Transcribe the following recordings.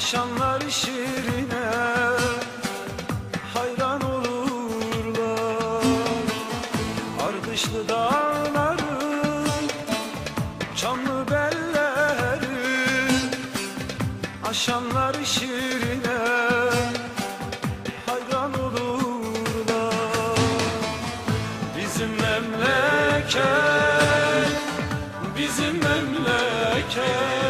Akşamlar şirine hayran olurlar. Ardışlı dağların çamlı belleri Aşanlar şirine hayran olurlar. Bizim memleket, bizim memleket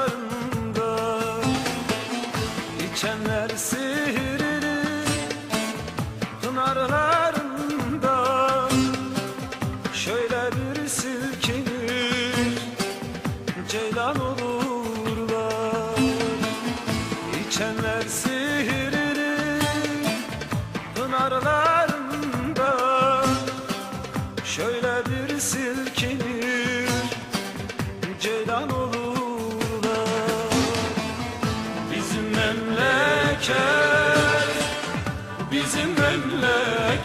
Karında İçenler sihirli pınarlarında Şöyle bir silkinir ceylan olurlar. İçenler sihirli pınarlarında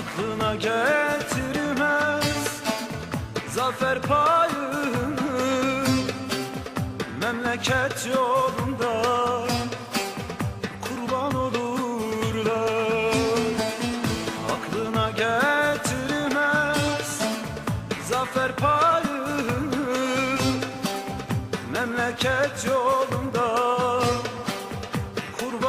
Aklına getirmez zafer payını. Memleket yolunda kurban olurlar. Aklına getirmez zafer payını. Memleket yolunda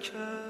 Bizim memleket